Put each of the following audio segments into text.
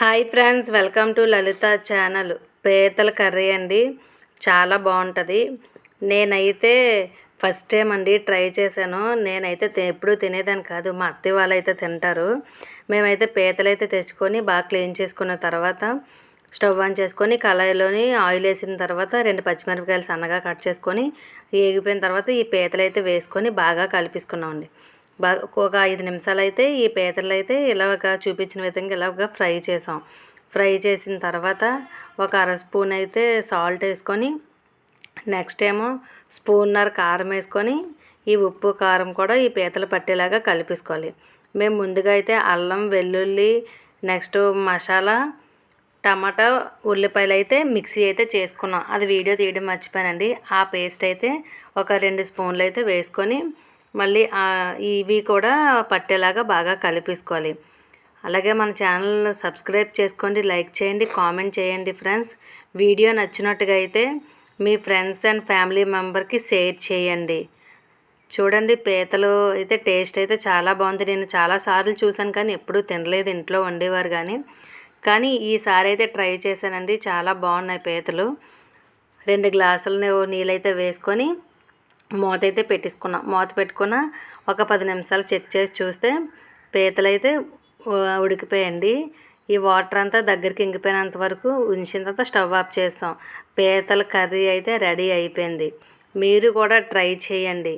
Hi friends welcome to Lalitha channel. పీతల curry అండి. చాలా బాగుంటుంది. నేనైతే ఫస్ట్ టైం అండి ట్రై చేశాను. నేనైతే ఎప్పుడూ తినేదాన్ని కాదు. మా అత్తయ్య వాళ్ళు అయితే తింటారు. మేమైతే పీతలు అయితే తెచ్చుకొని బాగా క్లీన్ చేసుకున్న తర్వాత స్టవ్ ఆన్ చేసుకొని కళాయిలోని ఆయిల్ వేసిన తర్వాత రెండు పచ్చిమిరపకాయలు సన్నగా కట్ చేసుకొని ఏగిపోయిన తర్వాత ఈ పీతలు అయితే వేసుకొని బాగా కలిపిసుకున్నామండి. బాగా ఒక ఐదు నిమిషాలు అయితే ఈ పీతలు అయితే ఇలాగ చూపించిన విధంగా ఇలాగ ఫ్రై చేసాం. ఫ్రై చేసిన తర్వాత ఒక అర స్పూన్ అయితే సాల్ట్ వేసుకొని నెక్స్ట్ ఏమో స్పూన్నర కారం వేసుకొని ఈ ఉప్పు కారం కూడా ఈ పీతలు పట్టేలాగా కలిపేసుకోవాలి. మేము ముందుగా అయితే అల్లం వెల్లుల్లి నెక్స్ట్ మసాలా టమాటా ఉల్లిపాయలు అయితే మిక్సీ అయితే చేసుకున్నాం. అది వీడియో తీయడం మర్చిపోయానండి. ఆ పేస్ట్ అయితే ఒక రెండు స్పూన్లు అయితే వేసుకొని మళ్ళీ ఇవి కూడా పట్టేలాగా బాగా కలిపేసుకోవాలి. అలాగే మన ఛానల్ సబ్స్క్రైబ్ చేసుకోండి లైక్ చేయండి కామెంట్ చేయండి ఫ్రెండ్స్. వీడియో నచ్చినట్టుగా అయితే మీ ఫ్రెండ్స్ అండ్ ఫ్యామిలీ మెంబర్కి షేర్ చేయండి. చూడండి పీతలు అయితే టేస్ట్ అయితే చాలా బాగుంది. నేను చాలాసార్లు చూశాను కానీ ఎప్పుడూ తినలేదు ఇంట్లో వండేవారు కానీ. కానీ ఈసారి అయితే ట్రై చేశానండి. చాలా బాగున్నాయి పీతలు. రెండు గ్లాసులు నీళ్ళైతే వేసుకొని మూత అయితే పెట్టేసుకున్నాం. మూత పెట్టుకున్న ఒక పది నిమిషాలు చెక్ చేసి చూస్తే పీతలు అయితే ఉడికిపోయండి ఈ వాటర్ అంతా దగ్గరికి ఇంగిపోయినంత వరకు ఉంచిన తర్వాత స్టవ్ ఆఫ్ చేస్తాం. పీతల కర్రీ అయితే రెడీ అయిపోయింది. మీరు కూడా ట్రై చేయండి.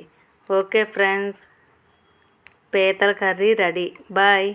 Okay friends. పీతల కర్రీ రెడీ. బాయ్.